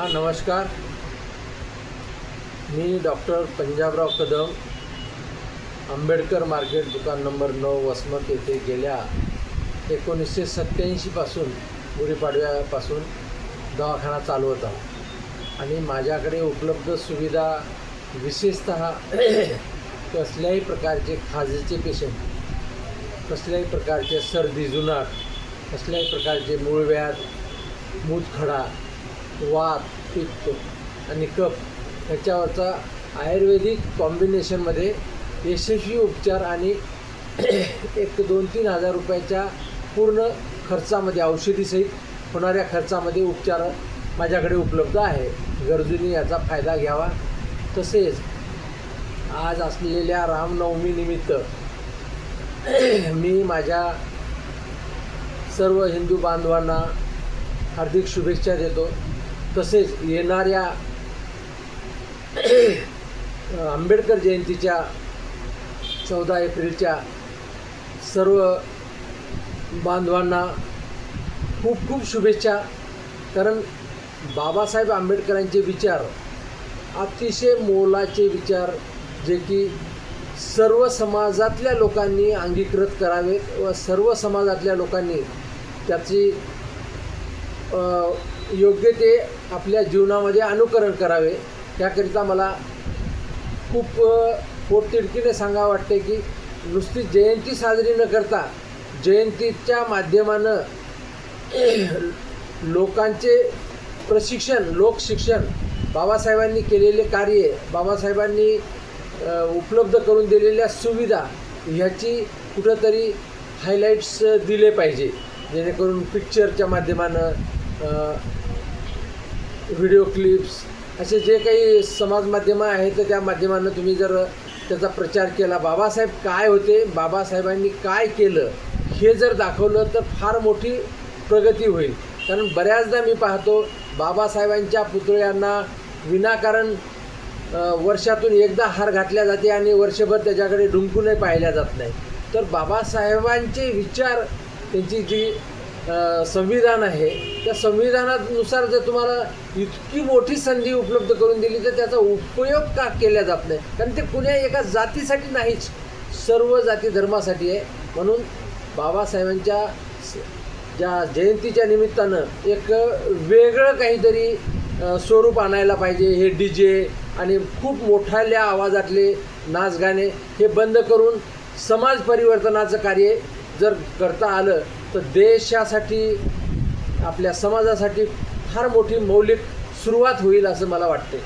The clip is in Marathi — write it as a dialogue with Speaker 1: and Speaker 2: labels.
Speaker 1: हा नमस्कार. मी डॉक्टर पंजाबराव कदम आंबेडकर मार्केट दुकान नंबर नऊ वसमत येथे गेल्या एकोणीसशे सत्त्याऐंशीपासून गुढीपाडव्यापासून दवाखाना चालवत आहोत. आणि माझ्याकडे उपलब्ध सुविधा विशेषत कसल्याही प्रकारचे खाजेचे पेशंट कसल्याही प्रकारचे सर्दी जुनाट कसल्याही प्रकारचे मूळव्याध मूतखडा वात पित्त आणि कप ह्याच्यावरचा आयुर्वेदिक कॉम्बिनेशनमध्ये यशस्वी उपचार आणि एक दोन तीन हजार रुपयाच्या पूर्ण खर्चामध्ये औषधीसहित होणाऱ्या खर्चामध्ये उपचार माझ्याकडे उपलब्ध आहे. गरजूंनी याचा फायदा घ्यावा. तसेच आज असलेल्या रामनवमीनिमित्त मी माझ्या सर्व हिंदू बांधवांना हार्दिक शुभेच्छा देतो. तसेच येणाऱ्या आंबेडकर जयंतीच्या चौदा एप्रिलच्या सर्व बांधवांना खूप खूप शुभेच्छा. कारण बाबासाहेब आंबेडकरांचे विचार अतिशय मोलाचे विचार जे की सर्व समाजातल्या लोकांनी अंगीकृत करावेत व सर्व समाजातल्या लोकांनी त्याची योग्य ते आपल्या जीवनामध्ये अनुकरण करावे त्याकरिता मला खूप पोटतिडकीने सांगावं वाटते की नुसती जयंती साजरी न करता जयंतीच्या माध्यमानं लोकांचे प्रशिक्षण लोकशिक्षण बाबासाहेबांनी केलेले कार्य बाबासाहेबांनी उपलब्ध करून दिलेल्या सुविधा ह्याची कुठंतरी हायलाईट्स दिले पाहिजे जेणेकरून पिक्चरच्या माध्यमानं व्हिडिओ क्लिप्स असे जे काही समाज माध्यमं आहेत तर त्या माध्यमांना तुम्ही जर त्याचा प्रचार केला बाबासाहेब काय होते बाबासाहेबांनी काय केलं हे जर दाखवलं तर फार मोठी प्रगती होईल. कारण बऱ्याचदा मी पाहतो बाबासाहेबांच्या पुतळ्यांना विनाकारण वर्षातून एकदा हार घातल्या जाते आणि वर्षभर त्याच्याकडे डुंकूनही पाहिल्या जात नाही. तर बाबासाहेबांचे विचार त्यांची जी संविधान आहे. त्या संविधानानुसार जर तुम्हाला इतकी मोठी संधी उपलब्ध करून दिली तर त्याचा उपयोग का केला जात नाही? कारण ते कुण्या एका जातीसाठी नाहीच. सर्व जाती धर्मासाठी आहे. म्हणून बाबासाहेबांच्या स- ज्या जयंतीच्या निमित्तानं एक वेगळं काहीतरी स्वरूप आणायला पाहिजे. हे डी जे आणि खूप मोठ्याल्या आवाजातले नाच गाणे हे बंद करून समाज परिवर्तनाचं कार्य जर करता आलं तर देशासाठी आपल्या समाजासाठी फार मोठी मौलिक सुरुवात होईल असं मला वाटते